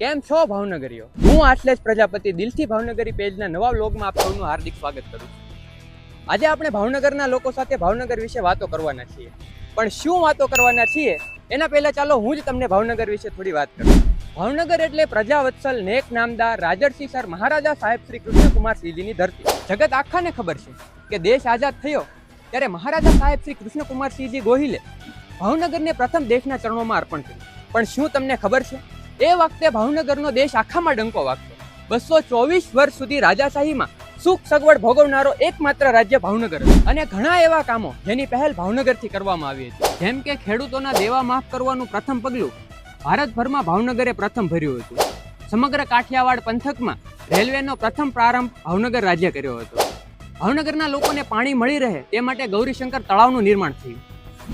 કેમ છો ભાવનગરીઓ? હું આટલેશ પ્રજાપતિ, દિલથી ભાવનગરી પેજના નવા વ્લોગમાં આપ સૌનું હાર્દિક સ્વાગત કરું છું. આજે આપણે ભાવનગરના લોકો સાથે ભાવનગર વિશે વાતો કરવાના છીએ. પણ શું વાતો કરવાના છીએ? એના પહેલાં ચાલો હું જ તમને ભાવનગર વિશે થોડી વાત કરું. ભાવનગર એટલે પ્રજાવત્સલ નેક નામદાર રાજર્ષિ સર મહારાજા સાહેબ શ્રી કૃષ્ણકુમાર સિંહજીની ધરતી. જગત આખાને ખબર છે કે દેશ આઝાદ થયો ત્યારે મહારાજા સાહેબ શ્રી કૃષ્ણકુમાર સિંહજી ગોહિલે ભાવનગરને પ્રથમ દેશના ચરણોમાં અર્પણ કર્યું. પણ શું તમને ખબર છે? એ વખતે ભાવનગરનો દેશ આખામાં ડંકો વાગતો. બસો ચોવીસ વર્ષ સુધી રાજાશાહીમાં સુખ સગવડ ભોગવનારો એકમાત્ર રાજ્ય ભાવનગર અને ઘણા એવા કામો જેની પહેલ ભાવનગરથી કરવામાં આવી હતી. જેમ કે ખેડૂતોના દેવા માફ કરવાનું પ્રથમ પગલું ભારતભરમાં ભાવનગરે પ્રથમ ભર્યું હતું. સમગ્ર કાઠિયાવાડ પંથકમાં રેલવેનો પ્રથમ પ્રારંભ ભાવનગર રાજ્ય કર્યો હતો. ભાવનગરના લોકોને પાણી મળી રહે તે માટે ગૌરીશંકર તળાવનું નિર્માણ થયું.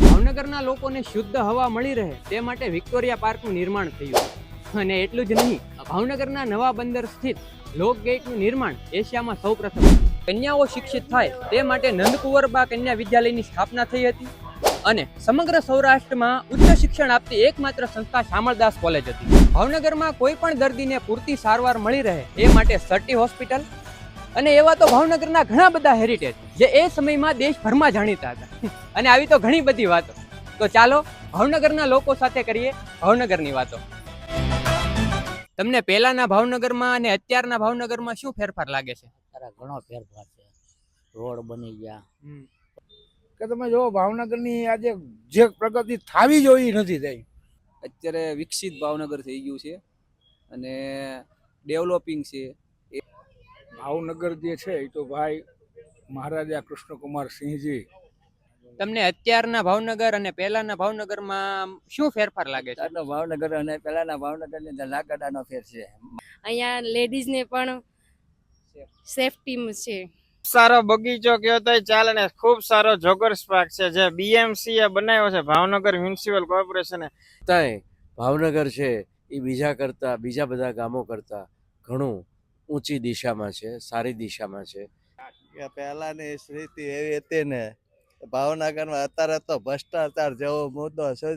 ભાવનગરના લોકોને શુદ્ધ હવા મળી રહે તે માટે વિક્ટોરિયા પાર્કનું નિર્માણ થયું. અને એટલું જ નહીં, ભાવનગરના નવા બંદર સ્થિત લોક ગેટનું નિર્માણ એશિયામાં સૌપ્રથમ. કન્યાઓ શિક્ષિત થાય તે માટે નંદકુંવરબા કન્યા વિદ્યાલયની સ્થાપના થઈ હતી અને સમગ્ર સૌરાષ્ટ્રમાં ઉચ્ચ શિક્ષણ આપતી એકમાત્ર સંસ્થા શામળદાસ કોલેજ હતી. ભાવનગરમાં કોઈ પણ દર્દીને પૂરતી સારવાર મળી રહે એ માટે સર્ટી હોસ્પિટલ અને એવા તો ભાવનગરના ઘણા બધા હેરિટેજ જે એ સમયમાં દેશભરમાં જાણીતા હતા. અને આવી તો ઘણી બધી વાતો. તો ચાલો, ભાવનગરના લોકો સાથે કરીએ ભાવનગરની વાતો. તમને પહેલાના ભાવનગરમાં અને અત્યારના ભાવનગરમાં શું ફેરફાર લાગે છે? અત્યારે ઘણો ફેરફાર છે. રોડ બની ગયા. કે તમે જો ભાવનગરની આજે જે પ્રગતિ થાવી જોઈએ નથી થઈ. અત્યારે વિકસિત ભાવનગર થઈ ગયું છે અને ડેવલપિંગ છે. ભાવનગર જે છે એ તો ભાઈ મહારાજા કૃષ્ણકુમાર સિંહજી તમને અત્યારના ભાવનગર અને પહેલાના ભાવનગરમાં શું ફેરફાર લાગે છે? અત્યારનો ભાવનગર અને પહેલાના ભાવનગરની અંદર લાકડાનો ફેર છે. અહીંયા લેડીઝને પણ સેફટી છે. સારો બગીચો કયો તો ચાલે ને ખૂબ સારો જોગર્સ પાર્ક છે. જે બીએમસી એ બનાવ્યો છે ભાવનગર મ્યુનિસિપલ કોર્પોરેશને ત્યાં ભાવનગર છે એ બીજા કરતા બીજા બધા ગામો કરતા ઘણું ઊંચી દિશામાં છે સારી દિશામાં છે. કે પહેલાની સ્થિતિ એવી હતી ને ભાવનગરમાં અત્યારે તો ભ્રષ્ટાચાર જેવો મુદ્દો છે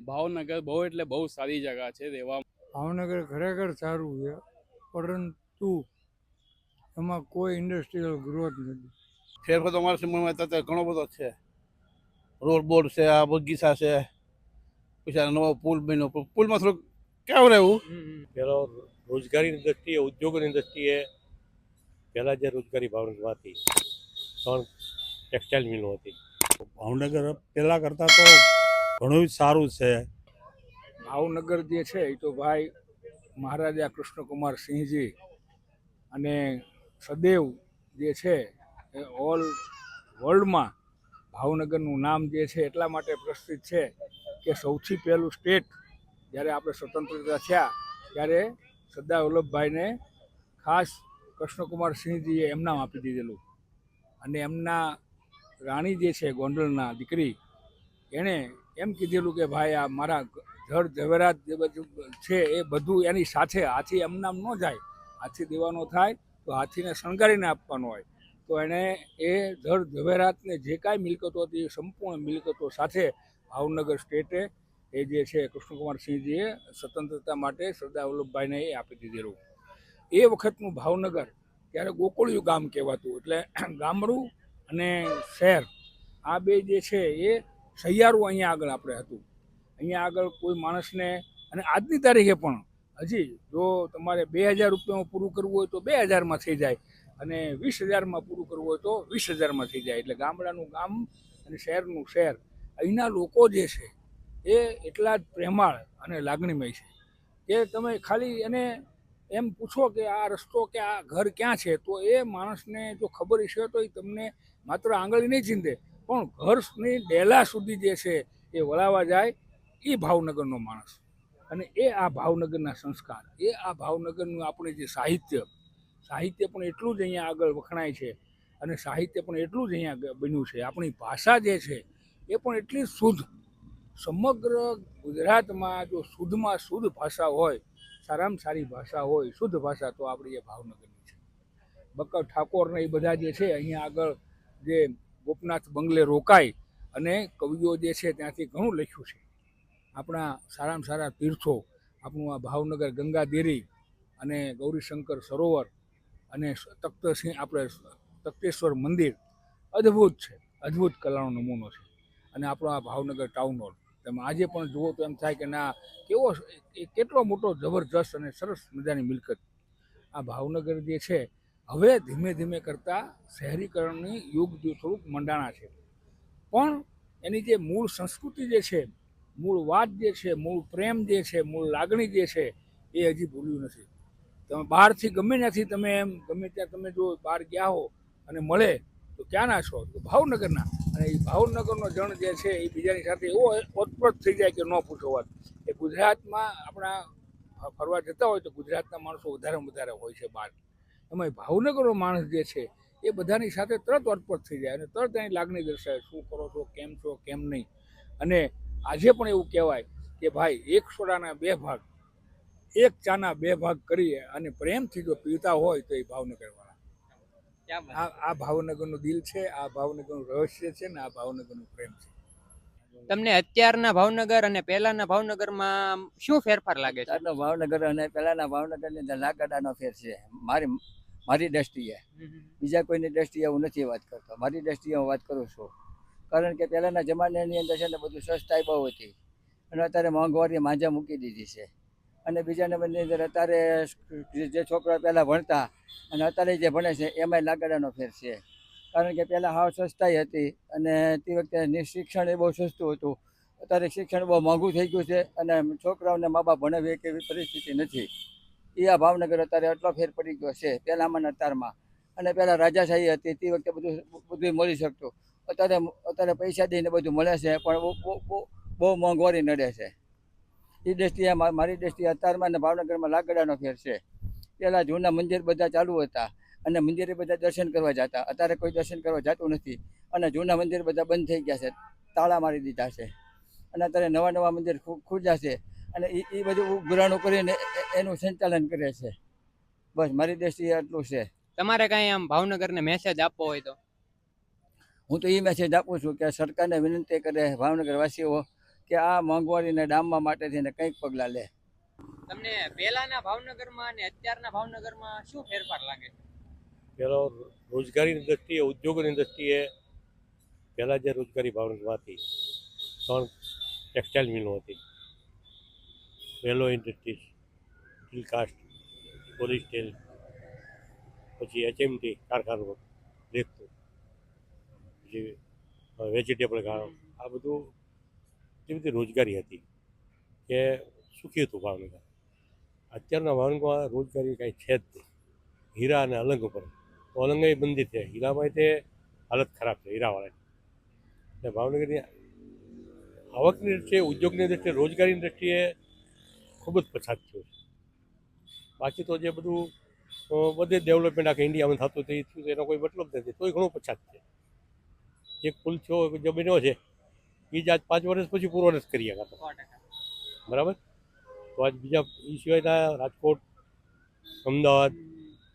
ભાવનગર બહુ એટલે બહુ સારી જગા છે રહેવા. ભાવનગર ખરેખર સારું છે પરંતુ એમાં કોઈ ઇન્ડસ્ટ્રીયલ ગ્રોથ નથી. ફેરફાર તો અમારા સમયમાં અત્યારે ઘણો બધો છે. રોડ બોર્ડ છે આ બગીચા છે પછી નવો પુલ બન્યો. પુલમાં થોડુંક કેવું રહેવું? પેલો રોજગારીની દ્રષ્ટિએ ઉદ્યોગોની દ્રષ્ટિએ પહેલાં જે રોજગારી ભાવનગરમાં હતી ત્રણ ટેક્સટાઇલ મિલો હતી. ભાવનગર પહેલાં કરતાં તો ઘણું જ સારું છે. ભાવનગર જે છે એ તો ભાઈ મહારાજા કૃષ્ણકુમાર સિંહજી અને સદૈવ જે છે એ ઓલ વર્લ્ડમાં ભાવનગરનું નામ જે છે એટલા માટે પ્રસિદ્ધ છે કે સૌથી પહેલું સ્ટેટ જ્યારે આપણે સ્વતંત્રતા થયા ત્યારે સરદાર વલ્લભભાઈને ખાસ કૃષ્ણકુમાર સિંહજીએ એમ નામ આપી દીધેલું. અને એમના રાણી જે છે ગોંડલના દીકરી, એણે એમ કીધેલું કે ભાઈ આ મારા જળ ઝવેરાત જે બધું છે એ બધું એની સાથે હાથી એમનામ ન જાય. હાથી દેવાનો થાય તો હાથીને શણગારીને આપવાનો હોય. તો એણે એ જળ ઝવેરાતને જે કાંઈ મિલકતો હતી એ સંપૂર્ણ મિલકતો સાથે ભાવનગર સ્ટેટે એ જે છે કૃષ્ણકુમાર સિંહજીએ સ્વતંત્રતા માટે સરદાર વલ્લભભાઈને એ આપી દીધેલું. એ વખતનું ભાવનગર ત્યારે ગોકુળિયું ગામ કહેવાતું, એટલે ગામડું અને શહેર. આ બે જે છે એ સહિયારું અહીંયા આગળ આપણે હતું. અહીંયા આગળ કોઈ માણસને, અને આજની તારીખે પણ, હજી જો તમારે બે હજાર રૂપિયામાં પૂરું કરવું હોય તો બે હજારમાં થઈ જાય અને વીસ હજારમાં પૂરું કરવું હોય તો વીસ હજારમાં થઈ જાય. એટલે ગામડાનું ગામ અને શહેરનું શહેર. અહીંના લોકો જે છે એ એટલા જ પ્રેમાળ અને લાગણીમય છે કે તમે ખાલી એને એમ પૂછો કે આ રસ્તો કે આ ઘર ક્યાં છે? તો એ માણસને જો ખબર છે તો એ તમને માત્ર આંગળી નહીં ચીંધે, પણ ઘરની ડેલા સુધી જે છે એ વળાવવા જાય એ ભાવનગરનો માણસ. અને એ આ ભાવનગરના સંસ્કાર, એ આ ભાવનગરનું આપણે જે સાહિત્ય સાહિત્ય પણ એટલું જ અહીંયા આગળ વખણાય છે અને સાહિત્ય પણ એટલું જ અહીંયા બન્યું છે. આપણી ભાષા જે છે એ પણ એટલી શુદ્ધ. સમગ્ર ગુજરાતમાં જો શુદ્ધમાં શુદ્ધ ભાષા હોય સારામાં સારી ભાષા હોય, શુદ્ધ ભાષા તો આપણી એ ભાવનગરની છે. બકર ઠાકોરને એ બધા જે છે, અહીંયા આગળ જે ગોપનાથ બંગલે રોકાય અને કવિઓ જે છે ત્યાંથી ઘણું લખ્યું છે. આપણા સારામાં સારા તીર્થો, આપણું આ ભાવનગર ગંગા દેરી અને ગૌરીશંકર સરોવર અને તખ્તસિંહ, આપણે તખ્તેશ્વર મંદિર અદ્ભુત છે, અદ્ભુત કલાનો નમૂનો છે. અને આપણો આ ભાવનગર ટાઉન હોલ તમે આજે પણ જુઓ તો એમ થાય કે ના, કેવો એ કેટલો મોટો જબરજસ્ત અને સરસ મજાની મિલકત. આ ભાવનગર જે છે, હવે ધીમે ધીમે કરતાં શહેરીકરણની યુગ જે થોડુંક મંડાણા છે. પણ એની જે મૂળ સંસ્કૃતિ જે છે, મૂળ વાત જે છે, મૂળ પ્રેમ જે છે, મૂળ લાગણી જે છે, એ હજી ભૂલ્યું નથી. તમે બહારથી ગમે ત્યાંથી તમે એમ, ગમે ત્યાં તમે જો બહાર ગયા હો અને મળે તો ક્યાંના છો? તો ભાવનગરના. અને એ ભાવનગરનો જણ જે છે એ બીજાની સાથે એવો ઓતપ્રોત થઈ જાય કે ન પૂછો વાત. એ ગુજરાતમાં આપણા ફરવા જતા હોય તો ગુજરાતના માણસો વધારે વધારે હોય છે બહાર. એમાં ભાવનગરનો માણસ જે છે, એ બધાની સાથે તરત ઓતપ્રોત થઈ જાય અને તરત એની લાગણી દર્શાવે. શું કરો છો? કેમ છો? કેમ નહીં? અને આજે પણ એવું કહેવાય કે ભાઈ, એક સોડાના બે ભાગ, એક ચાના બે ભાગ કરીએ અને પ્રેમથી જો પીતા હોય તો એ બાત. આ આ ભાવનગરનું દિલ છે આ ભાવનગરનું રહસ્ય છે ને આ ભાવનગરનું પ્રેમ છે. તમને અત્યારના ભાવનગર અને પહેલાના ભાવનગરમાં શું ફેરફાર લાગે છે? અત્યારનો ભાવનગર અને પહેલાના ભાવનગરની અંદર લાકડાનો ફેર છે. મારી મારી દ્રષ્ટિએ. બીજા કોઈની દ્રષ્ટિએ હું નથી વાત કરતો. મારી દ્રષ્ટિએ હું વાત કરું છું. કારણ કે પહેલાંના જમાનાની અંદર છે ને બધું સસ્તાઈ બહુ હતી. અને અત્યારે મોંઘવારી માંજા મૂકી દીધી છે. અને બીજા નંબરની અંદર અત્યારે જે છોકરા પહેલાં ભણતા અને અત્યારે જે ભણે છે, એમાંય લાકડાનો ફેર છે. કારણ કે પહેલાં હાવ સસ્તાઈ હતી અને તે વખતે શિક્ષણ એ બહુ સસ્તું હતું. અત્યારે શિક્ષણ બહુ મોંઘું થઈ ગયું છે અને છોકરાઓને મા બાપ ભણાવે એવી પરિસ્થિતિ નથી. એ આ ભાવનગર અત્યારે એટલો ફેર પડી ગયો છે પહેલાંમાં અત્યારમાં અને પહેલાં રાજાશાહી હતી, તે વખતે બધું બધું મળી શકતું. અત્યારે અત્યારે પૈસા દઈને બધું મળે છે, પણ બહુ બહુ મોંઘવારી નડે છે. એ દ્રષ્ટિએ મારી દ્રષ્ટિએ અત્યારમાં અને ભાવનગરમાં લાકડાનો ફેર છે. પહેલાં જૂના મંદિર બધા ચાલુ હતા અને મંદિરે બધા દર્શન કરવા જતા. અત્યારે કોઈ દર્શન કરવા જતું નથી અને જૂના મંદિર બધા બંધ થઈ ગયા છે. તાળા મારી દીધા છે. અને અત્યારે નવા નવા મંદિર ખુલ્યા છે અને એ એ બધું ગુરાણું કરીને એનું સંચાલન કરે છે. બસ મારી દ્રષ્ટિએ આટલું છે. તમારે કાંઈ આમ ભાવનગરને મેસેજ આપવો હોય તો? હું તો એ મેસેજ આપું છું કે સરકારને વિનંતી કરે ભાવનગરવાસીઓ કે આ મોંઘવારીને ડામવા માટે થઈને કંઈક પગલાં લે. તમને પહેલાના ભાવનગરમાં અને અત્યારના ભાવનગરમાં શું ફેરફાર લાગે? છે પેલો રોજગારીની દ્રષ્ટિએ ઉદ્યોગોની દ્રષ્ટિએ પહેલાં જે રોજગારી ભાવનગરમાં હતી ત્રણ ટેક્સટાઇલ મિલો હતી. વેલો ઇન્ડસ્ટ્રીઝ સ્ટીલ કાસ્ટ પોલીસ સ્ટીલ પછી એચએમટી કારખાનું રેતું પછી વેજીટેબલ ગાળો આ બધું એ બધી રોજગારી હતી? કે સુખી હતું ભાવનગર? અત્યારના ભાવનગરમાં રોજગારી કાંઈ છે જ નહીં. હીરા અને અલંગ ઉપર. તો અલંગ એ બંધી છે. હીરામાં તે હાલત ખરાબ છે, હીરાવાળાની. એટલે ભાવનગરની આવકની દ્રષ્ટિએ, ઉદ્યોગની દ્રષ્ટિએ, રોજગારીની દ્રષ્ટિએ ખૂબ જ પછાત થયો છે. બાકી તો જે બધું બધે ડેવલપમેન્ટ આખા ઇન્ડિયામાં થતું એ થયું એનો કોઈ મતલબ નથી. તોય ઘણું પછાત છે. એક પુલ થયો જે બન્યો છે. એ જ આજ પાંચ વર્ષ પછી પૂરો નથી કરી શકાતો. બરાબર? તો આજ બીજા એ સિવાયના રાજકોટ અમદાવાદ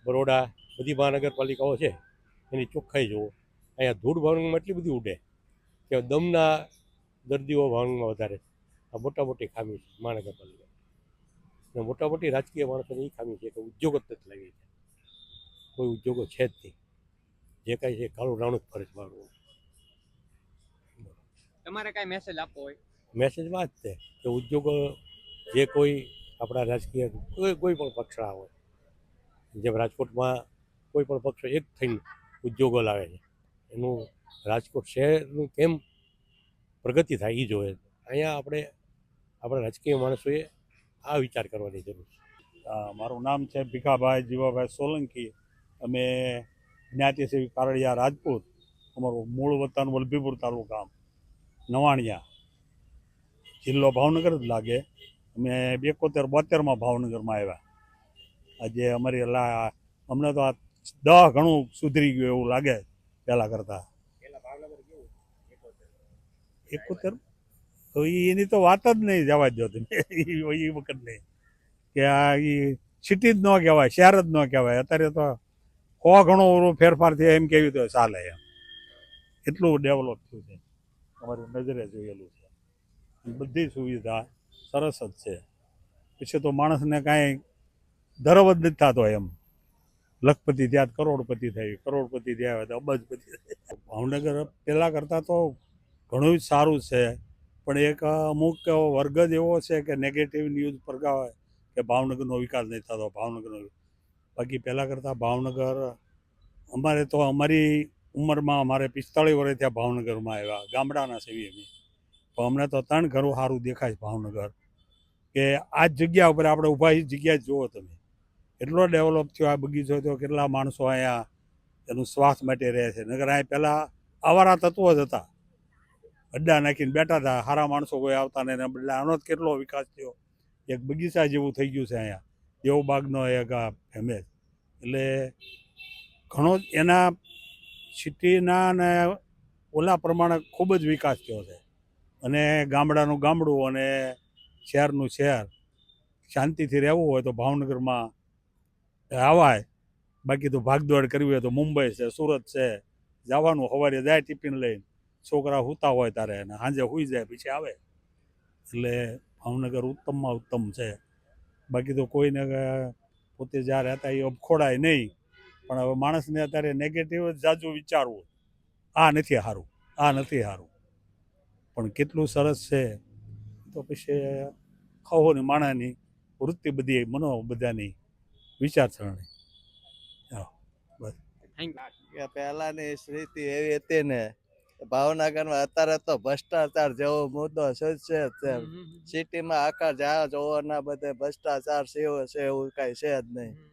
બરોડા બધી મહાનગરપાલિકાઓ છે એની ચોખ્ખાઈ જુઓ. અહીંયા ધૂળ ભાવનગરમાં એટલી બધી ઉડે કે દમના દર્દીઓ ભાવનગરમાં વધારે આ મોટા મોટી ખામી છે મહાનગરપાલિકા. અને મોટા મોટી રાજકીય માણસોની એ ખામી છે કે ઉદ્યોગો જ નથી લાગી છે કોઈ ઉદ્યોગો છે જ નહીં. જે કાંઈ છે કાળું રાણું જ ફરજ ભાવનગરમાં તમારે કઈ મેસેજ આપવો હોય? મેસેજમાં જ છે કે ઉદ્યોગો જે કોઈ આપણા રાજકીય કોઈ કોઈ પણ પક્ષના હોય જેમ રાજકોટમાં કોઈ પણ પક્ષ એક થઈને ઉદ્યોગો લાવે છે એનું રાજકોટ શહેરનું કેમ પ્રગતિ થાય એ જોવે અહીંયા આપણે આપણા રાજકીય માણસોએ આ વિચાર કરવાની જરૂર છે. મારું નામ છે ભીખાભાઈ જીવાભાઈ સોલંકી. અમે જ્ઞાતિ સેવી કારડિયા રાજપૂત. અમારું મૂળ વતન વલભીપુર તાલુકા નવાણિયા જિલ્લો ભાવનગર જ લાગે. અમે એકોતેર બોતેરમાં ભાવનગરમાં આવ્યા. આજે અમારી લા અમને તો આ દહ ઘણું સુધરી ગયું એવું લાગે પહેલાં કરતાં. એકોતેર? એની તો વાત જ નહીં જવા જ તમે. એ વખત નહીં. કે આ એ સિટી જ ન કહેવાય, શહેર જ ન કહેવાય. અત્યારે તો કો ઘણો ફેરફાર થયો એમ કેવી તો ચાલે એમ. એટલું ડેવલપ થયું છે. અમારી નજરે જોયેલું છે. બધી સુવિધા સરસ જ છે. પછી તો માણસને કાંઈ ધરવ જ નથી થતો એમ. લખપતિ થયા કરોડપતિ થઈ, કરોડપતિ થયા તો અબજપતિ ભાવનગર પહેલાં કરતાં તો ઘણું જ સારું છે. પણ એક અમુક વર્ગ જ એવો છે કે નેગેટિવ ન્યૂઝ પ્રગાવે કે ભાવનગરનો વિકાસ નહીં થતો, ભાવનગરનો. બાકી પહેલાં કરતાં ભાવનગર અમારે તો અમારી ઉંમરમાં અમારે પિસ્તાળીસ વર્ષ ત્યાં ભાવનગરમાં આવ્યા, ગામડાના સેવી અમે. તો અમને તો ત્રણ ઘરું સારું દેખાય છે ભાવનગર. કે આ જગ્યા ઉપર આપણે ઊભા એ જગ્યા જુઓ તમે. એટલો ડેવલપ થયો, આ બગીચો થયો કેટલા માણસો અહીંયા એનું શ્વાસ માટે રહે છે. નગર અહીંયા પહેલાં આવારા તત્વો જ હતા. અડ્ડા નાખીને બેઠા હતા, સારા માણસો કોઈ આવતા એના બદલે આનો જ કેટલો વિકાસ થયો. એક બગીચા જેવું થઈ ગયું છે અહીંયા. દેવબાગનો એક આ ફેમેસ. એટલે ઘણો એના સિટીના ને ઓલા પ્રમાણે ખૂબ જ વિકાસ થયો છે. અને ગામડાનું ગામડું અને શહેરનું શહેર શાંતિથી રહેવું હોય તો ભાવનગરમાં આવાય. બાકી તો ભાગદોડ કરવી હોય તો મુંબઈ છે, સુરત છે. જવાનું સવારે જાય ટિફિન લઈને. છોકરા સૂતા હોય તારે અને સાંજે સુઈ જાય પછી આવે. એટલે ભાવનગર ઉત્તમમાં ઉત્તમ છે. બાકી તો કોઈને પોતે જ્યાં રહેતા એ અબખોડાય નહીં. પણ હવે માણસને અત્યારે નેગેટિવ જ જાજુ વિચારવું આ નથી સારું આ નથી સારું પણ કેટલું સરસ છે. તો પછી ખહોની માણાની વૃત્તિ બધી મનો બધાની વિચારસરણી. યુ કે સ્થિતિ એવી હતી ને ભાવનગરમાં અત્યારે તો ભ્રષ્ટાચાર જેવો મુદ્દો છે છે સિટીમાં આખા જ્યાં જોવાના બધે ભ્રષ્ટાચાર સેવો છે એવું કઈ છે જ નહીં.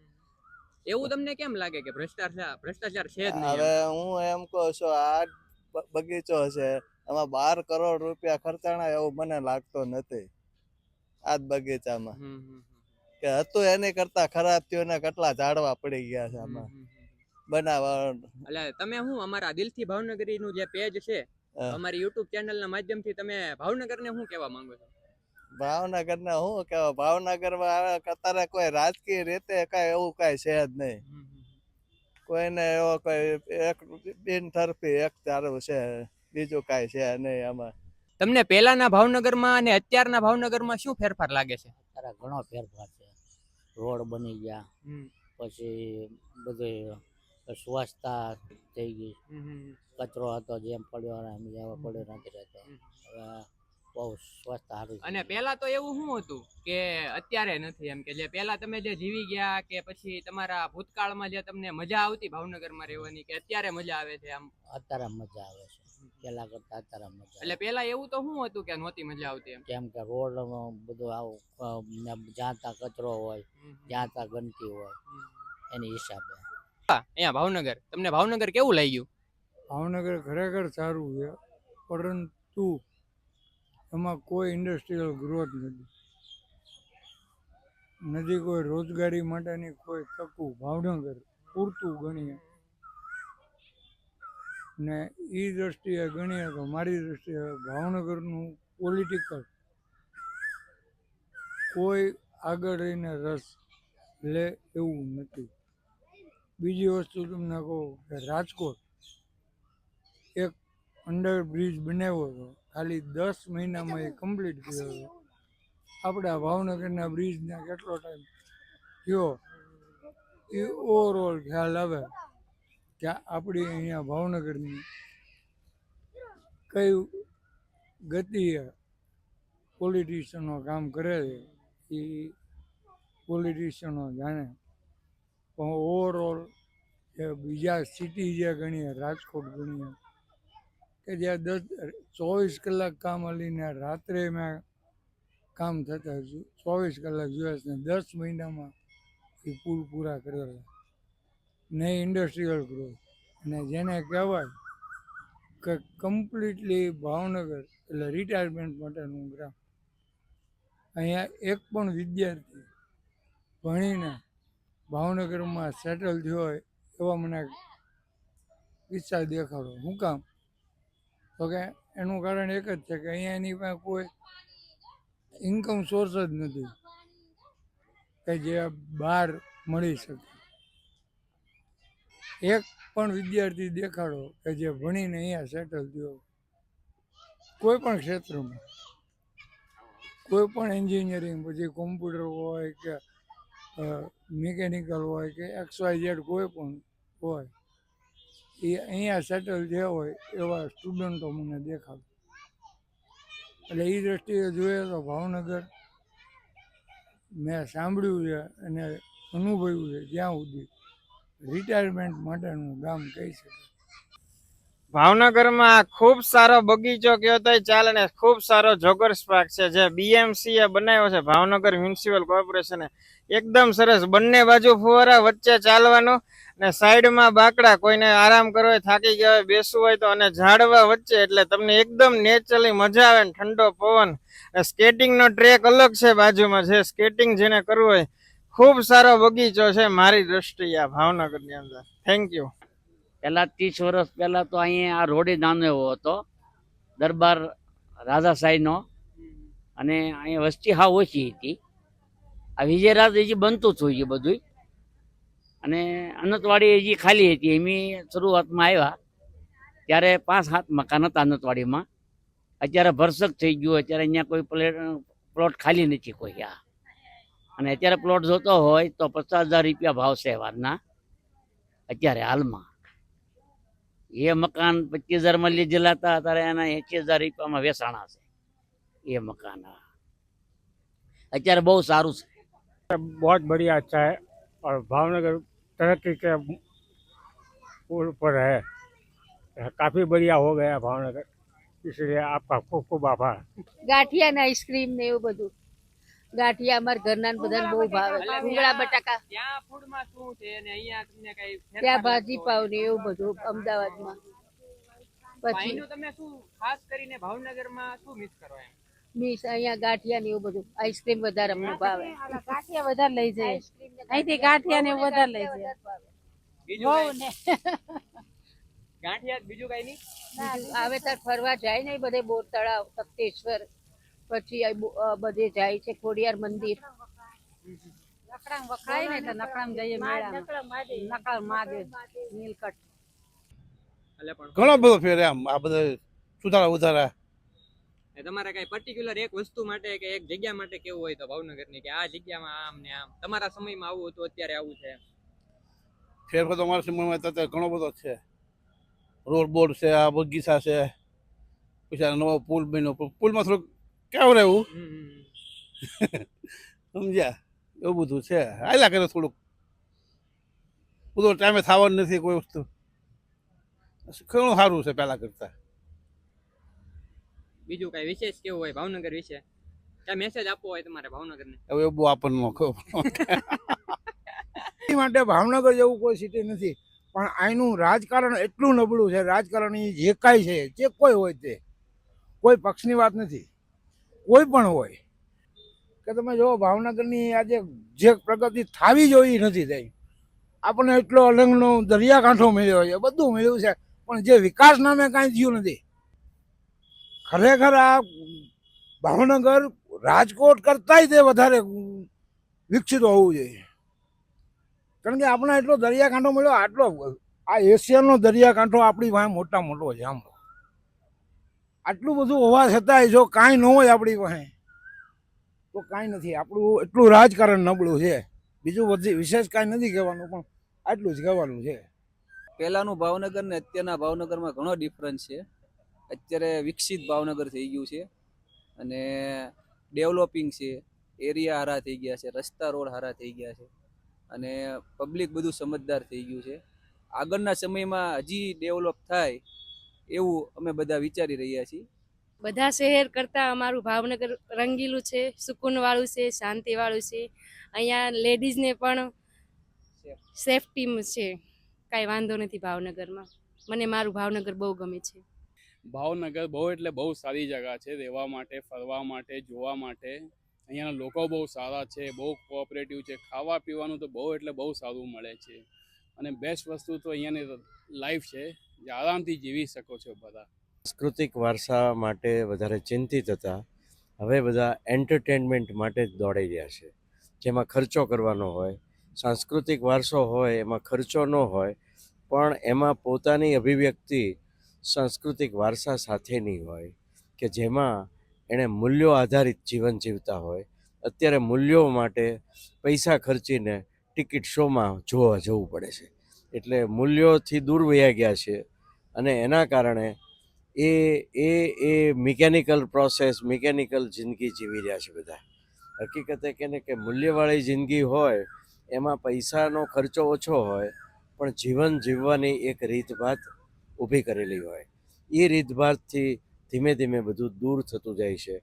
એવું તમને કેમ લાગે કે ભ્રષ્ટાચાર ભ્રષ્ટાચાર છે જ નહીં હવે હું એમ કહું છું આ બગીચો છે. એમાં બાર કરોડ રૂપિયા ખર્ચાણા એવું મને લાગતો નથી. આ જ બગીચામાં. કે હતું એની કરતા ખરાબ થયું ને કેટલા ઝાડવા પડી ગયા છે આમાં. બનાવવા એટલે તમે હું અમારા દિલથી ભાવનગરી નું જે પેજ છે અમારી યુટ્યુબ ચેનલ ના માધ્યમથી તમે ભાવનગરને શું કહેવા માંગો છો? ભાવનગર ને શું કે ભાવનગરમાં અત્યારે કોઈ રાજકીય રીતે કઈ એવું કઈ છે જ નહીં. કોઈને એવો કોઈ એક બિનતરફી એક ચારું છે બીજું કઈ છે નહીં આમાં. તમને પહેલાના ભાવનગરમાં અને અત્યારના ભાવનગરમાં શું ફેરફાર લાગે છે? અત્યારે ઘણો ફેરફાર છે. રોડ બની ગયા. પછી બધું સ્વચ્છતા થઈ ગઈ. કચરો હતો જેમ પડ્યો એમ જેવો પડ્યો નથી રહેતો. હવે બહુ સ્વસ્થ સારું અને પહેલા તો એવું શું હતું કે અત્યારે નથી એમ કે જે પહેલા તમે જે જીવી ગયા કે પછી તમારા ભૂતકાળમાં જે તમને મજા આવતી ભાવનગરમાં રહેવાની કે અત્યારે મજા આવે છે આમ? અત્યારે મજા આવે છે. પેલા કરતા અત્યારે મજા એટલે પહેલા એવું તો શું હતું કે નહોતી મજા આવતી એમ? કેમ કે રોડ બધું આવું જ્યાં ત્યાં કચરો હોય જ્યાં ત્યાં ગંદકી હોય એની હિસાબે. હા, અહીંયા ભાવનગર. તમને ભાવનગર કેવું લાગ્યું? ભાવનગર ખરેખર સારું છે પરંતુ એમાં કોઈ ઇન્ડસ્ટ્રીયલ ગ્રોથ નથી. નથી કોઈ રોજગારી માટેની કોઈ તકું ભાવનગર પૂરતું ગણીએ. ને એ દ્રષ્ટિએ ગણીએ તો મારી દ્રષ્ટિએ ભાવનગરનું પોલિટિકલ કોઈ આગળ રહીને રસ લે એવું નથી. બીજી વસ્તુ તમને કહું કે રાજકોટ અંડર બ્રિજ બનાવ્યો હતો. ખાલી દસ મહિનામાં એ કમ્પ્લીટ કર્યો હતો. આપણા ભાવનગરના બ્રિજના કેટલો ટાઈમ થયો એ ઓવરઓલ ખ્યાલ આવે કે આપણી અહીંયા ભાવનગરની કઈ ગતિએ પોલિટિશિયનો કામ કરે છે એ પોલિટિશિયનો જાણે. પણ ઓવરઓલ બીજા સિટી જે ગણીએ રાજકોટ ગણીએ કે જ્યાં દસ, ચોવીસ કલાક કામ અલીને રાત્રે મેં કામ થતા ચોવીસ કલાક જોયા છે ને દસ મહિનામાં એ પૂલ પૂરા કરેલા. નહીં ઇન્ડસ્ટ્રીયલ ગ્રોથ અને જેને કહેવાય કે કમ્પ્લીટલી ભાવનગર, એટલે રિટાયરમેન્ટ માટેનું ગ્રામ. અહીંયા એક પણ વિદ્યાર્થી ભણીને ભાવનગરમાં સેટલ થયો હોય એવા મને કિસ્સા દેખાડો. હું કામ તો કે એનું કારણ એક જ છે કે અહીંયા એની પાસે કોઈ ઇન્કમ સોર્સ જ નથી કે જે બહાર મળી શકે. એક પણ વિદ્યાર્થી દેખાડો કે જે ભણીને અહીંયા સેટલ થયો. કોઈ પણ ક્ષેત્રમાં. કોઈ પણ એન્જિનિયરિંગ પછી કોમ્પ્યુટર હોય કે મિકેનિકલ હોય કે એક્સ વાય ઝેડ કોઈ પણ હોય. એ અહીંયા સેટલ જે હોય એવા સ્ટુડન્ટો મને દેખાવે એટલે એ દ્રષ્ટિએ જોઈએ તો ભાવનગર મેં સાંભળ્યું છે અને અનુભવ્યું છે જ્યાં સુધી રિટાયરમેન્ટ માટેનું ગામ કહી શકાય. ભાવનગરમાં ખૂબ સારો બગીચો કયો તો ચાલે ને ખૂબ સારો જોગર્સ પાર્ક છે જે બીએમસી એ બનાવ્યો છે ભાવનગર મ્યુનિસિપલ કોર્પોરેશને એકદમ સરસ. બંને બાજુ ફુવારા વચ્ચે ચાલવાનું ને સાઈડમાં બાકડા કોઈને આરામ કરવો હોય, થાકી ગયા હોય, બેસવું હોય તો અને ઝાડવા વચ્ચે, એટલે તમને એકદમ નેચરલી મજા આવે ને ઠંડો પવન. સ્કેટિંગનો ટ્રેક અલગ છે બાજુમાં છે સ્કેટિંગ જેને કરવું હોય. ખૂબ સારો બગીચો છે મારી દ્રષ્ટિએ આ ભાવનગરની અંદર. થેન્ક યુ પહેલા ત્રીસ વર્ષ પહેલા તો અહીંયા આ રોડે નાનો એવો હતો, દરબાર રાધાશાહીનો અને અહીંયા વસ્તી હા ઓછી હતી. આ વિજયરાજ હજી બનતું હજી બધું અને અનંતવાડી હજી ખાલી હતી એમની શરૂઆતમાં આવ્યા ત્યારે પાંચ સાત મકાન હતા અનંતવાડીમાં અત્યારે ભરસક થઈ ગયું અત્યારે અહીંયા કોઈ પ્લેટ પ્લોટ ખાલી નથી કોઈ આ અને અત્યારે પ્લોટ જોતો હોય તો પચાસ હજાર રૂપિયા ભાવ છે વારના અત્યારે હાલમાં એ મકાન પચીસ હજારમાં લીધેલા હતા અત્યારે એના એસી હજાર રૂપિયામાં વેચાણા છે એ મકાન હા. અત્યારે બહુ સારું છે बहुत बढ़िया अच्छा है और भावनगर तरक्की के पुल पर है काफ़ी बढ़िया हो गया भावनगर इसलिए आपका खूब खूब आभार ગાંઠિયા ને આઈસ્ક્રીમ ને એવું બધું ગાંઠિયા અમારા ઘરના બધાને બહુ ભાવે ભૂંગળા બટાકા ત્યાં ફૂડમાં શું છે અને અહીંયા તમને કઈ ફેરફાર ત્યાં લાગતો ભાજી હોય? પાવ ને એવું બધું અમદાવાદમાં પછી અહીંનું તમે શું ખાસ કરીને ભાવનગરમાં શું મિસ કરો એમ મીસ અહીંયા ગાંઠિયા ને એવું બધું. આઈસ્ક્રીમ વધારે અમને ભાવે. ગાંઠિયા વધારે લઈ જાય અહીંથી ગાંઠિયા ને એવું વધારે લઈ જાય બીજું બહુ ને ગાંઠિયા બીજું કઈ નહીં? આવે તાર ફરવા જાય ને બધે બોર તળાવ તપ્તેશ્વર પછી બધે જાય છે ખોડિયાર મંદિર. નકળામ વખણાય ને તો નકળામ જઈએ મેળામાં. નકળ માગે. નીલકંઠ. ઘણો બધો ફેર આમ આ બધા સુધારા ઉધારા તમારે કઈ પર્ટિક્યુલર એક વસ્તુ માટે કે એક જગ્યા માટે કેવું હોય તો ભાવનગરની કે આ જગ્યામાં આમ ને આમ? તમારા સમયમાં આવું હતું અત્યારે આવું છે ફેરફાર તો અમારા સમયમાં તો અત્યારે ઘણો બધો છે. રોડ બોર્ડ છે આ બગીચા છે પછી નવો પુલ બન્યો. પુલમાં થોડુંક કેવું રહેવું? સમજ્યા? એવું બધું છે. હાલ્યા કરે થોડુંક. બધો ટાઈમે થવાનું નથી કોઈ વસ્તુ. ઘણું સારું છે પહેલાં કરતાં. બીજું કઈ વિશેષ કેવું હોય ભાવનગર વિશે? કઈ મેસેજ આપવો હોય તમારે ભાવનગરને? હવે એવું બહુ આપણને એ માટે ભાવનગર જેવું કોઈ સિટી નથી. પણ અહીંનું રાજકારણ એટલું નબળું છે રાજકારણ જે કાંઈ છે જે કોઈ હોય તે કોઈ પક્ષની વાત નથી. કોઈ પણ હોય. કે તમે જો ભાવનગરની આજે જે પ્રગતિ થાવી જોઈએ નથી થઈ. આપણને એટલો અલંગનો દરિયાકાંઠો મળ્યો છે બધું મળ્યું છે પણ જે વિકાસ નામે કાંઈ થયું નથી. ખરેખર આ ભાવનગર રાજકોટ કરતાંય તે વધારે વિકસિત હોવું જોઈએ. કારણ કે આપણે એટલો દરિયાકાંઠો મળ્યો, આટલો આ એશિયાનો દરિયાકાંઠો આપણી પાસે મોટા મોટો છે આમ. આટલું બધું હોવા છતાંય જો કાંઈ ન હોય આપણી પાસે તો કાંઈ નથી. આપણું એટલું રાજકારણ નબળું છે. બીજું બધી વિશેષ કાંઈ નથી કહેવાનું, પણ આટલું જ કહેવાનું છે. પહેલાંનું ભાવનગર ને અત્યારના ભાવનગરમાં ઘણો ડિફરન્સ છે. અત્યારે વિકસિત ભાવનગર થઈ ગયું છે અને ડેવલપિંગ છે, એરિયા હારા થઈ ગયા છે, રસ્તા રોડ હારા થઈ ગયા છે અને પબ્લિક બધું સમજદાર થઈ ગયું છે. આગળના સમયમાં હજી ડેવલપ થાય એવું અમે બધા વિચારી રહ્યા છીએ. બધા શહેર કરતાં અમારું ભાવનગર રંગીલું છે, સુકૂનવાળું છે, શાંતિવાળું છે. અહીંયા લેડીઝને પણ સેફટી છે. કાંઈ વાંધો નથી ભાવનગરમાં. મને મારું ભાવનગર બહુ ગમે છે. ભાવનગર બહુ એટલે બહુ સારી જગા છે, રહેવા માટે, ફરવા માટે, જોવા માટે. અહીંયાના લોકો બહુ સારા છે, બહુ કોઓપરેટિવ છે, ખાવા પીવાનું તો બહુ એટલે બહુ સારું મળે છે. અને બેસ્ટ વસ્તુ તો અહીંયાની લાઈફ છે, જે આરામથી જીવી શકો છો બધા. સાંસ્કૃતિક વારસા માટે વધારે ચિંતિત હતા. હવે બધા એન્ટરટેનમેન્ટ માટે જ દોડી રહ્યા છે. જેમાં ખર્ચો કરવાનો હોય, સાંસ્કૃતિક વારસો હોય, એમાં ખર્ચો ન હોય, પણ એમાં પોતાની અભિવ્યક્તિ સાંસ્કૃતિક વારસા સાથેની હોય કે જેમાં એણે મૂલ્યો આધારિત જીવન જીવતા હોય, અત્યારે મૂલ્યો માટે પૈસા ખર્ચીને ટિકિટ શોમાં જોવા જવું પડે છે. એટલે મૂલ્યોથી દૂર વયા ગયા છે અને એના કારણે એ એ એ મિકેનિકલ પ્રોસેસ, મિકેનિકલ જિંદગી જીવી રહ્યા છે બધા. હકીકતે કે કે મૂલ્યવાળી જિંદગી હોય, એમાં પૈસાનો ખર્ચો ઓછો હોય, પણ જીવન જીવવાની એક રીતભાત ઊભી કરેલી હોય. એ રીતભાતથી ધીમે ધીમે બધું દૂર થતું જાય છે.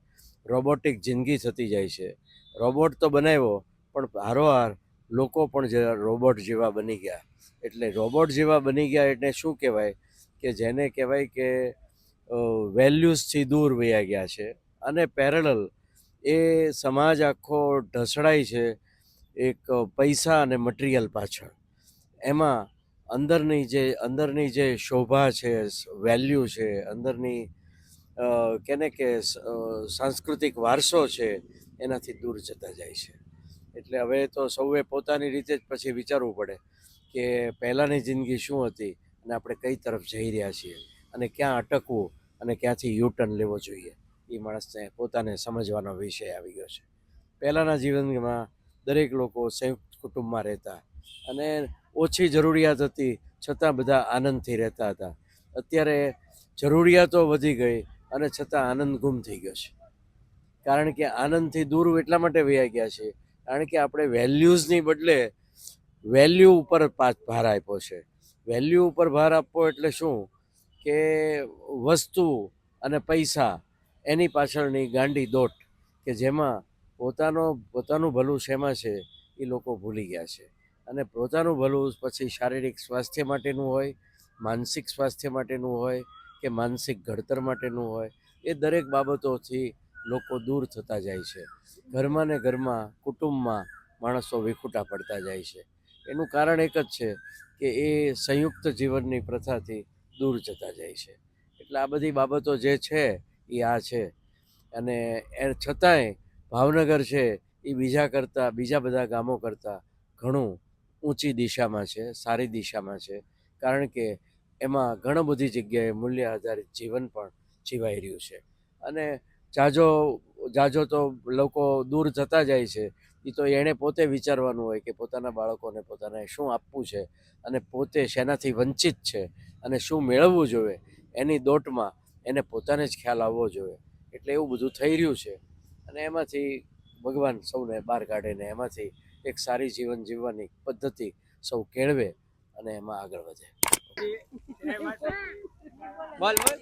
રોબોટિક જિંદગી થતી જાય છે. રોબોટ તો બનાવ્યો, પણ હારોહાર લોકો પણ જે રોબોટ જેવા બની ગયા. એટલે રોબોટ જેવા બની ગયા એટલે શું કહેવાય કે જેને કહેવાય કે વેલ્યુઝથી દૂર વયા ગયા છે. અને પેરેલલ એ સમાજ આખો ઢસડાય છે એક પૈસા અને મટીરિયલ પાછળ. એમાં અંદરની જે અંદરની જે શોભા છે વેલ્યુ છે, અંદરની કેને કે સાંસ્કૃતિક વારસો છે, એનાથી દૂર જતા જાય છે. એટલે હવે તો સૌએ પોતાની રીતે જ પછી વિચારવું પડે કે પહેલાંની જિંદગી શું હતી અને આપણે કઈ તરફ જઈ રહ્યા છીએ અને ક્યાં અટકવું અને ક્યાંથી યુટર્ન લેવો જોઈએ. એ માણસને પોતાને સમજવાનો વિષય આવી ગયો છે. પહેલાંના જીવનમાં દરેક લોકો સંયુક્ત કુટુંબમાં રહેતા અને ઓછી જરૂરિયાત હતી, છતાં બધા આનંદથી રહેતા હતા. અત્યારે જરૂરિયાતો વધી ગઈ અને છતાં આનંદ ગુમ થઈ ગયો છે. કારણ કે આનંદથી દૂર એટલા માટે વયા ગયા છે, કારણ કે આપણે વેલ્યુઝની બદલે વેલ્યુ ઉપર ભાર આપ્યો છે. વેલ્યુ ઉપર ભાર આપવો એટલે શું? કે વસ્તુ અને પૈસા એની પાછળની ગાંડી દોટ કે જેમાં પોતાનો, પોતાનું ભલું શેમાં છે એ લોકો ભૂલી ગયા છે. અને પોતાનું ભલું પછી શારીરિક સ્વાસ્થ્ય માટેનું હોય, માનસિક સ્વાસ્થ્ય માટેનું હોય કે માનસિક ઘડતર માટેનું હોય, એ દરેક બાબતોથી લોકો દૂર થતા જાય છે. ઘરમાં ને ઘરમાં, કુટુંબમાં માણસો વિખૂટા પડતા જાય છે. એનું કારણ એક જ છે કે એ સંયુક્ત જીવનની પ્રથાથી દૂર જતા જાય છે. એટલે આ બધી બાબતો જે છે, એ આ છે. અને એ છતાંય ભાવનગર છે, એ બીજા કરતાં, બીજા બધા ગામો કરતાં ઘણું ઊંચી દિશામાં છે, સારી દિશામાં છે. કારણ કે એમાં ઘણી બધી જગ્યાએ મૂલ્ય આધારિત જીવન પણ જીવાઈ રહ્યું છે. અને જાજો જાજો તો લોકો દૂર જતા જાય છે એ તો એણે પોતે વિચારવાનું હોય કે પોતાના બાળકોને પોતાને શું આપવું છે અને પોતે શેનાથી વંચિત છે અને શું મેળવવું જોઈએ એની દોટમાં એને પોતાને જ ખ્યાલ આવવો જોઈએ એટલે એવું બધું થઈ રહ્યું છે. અને એમાંથી ભગવાન સૌને બહાર કાઢે ને એમાંથી એક સારી જીવન જીવવાની પદ્ધતિ સૌ કેળવે અને એમાં આગળ વધે. બોલ બોલ.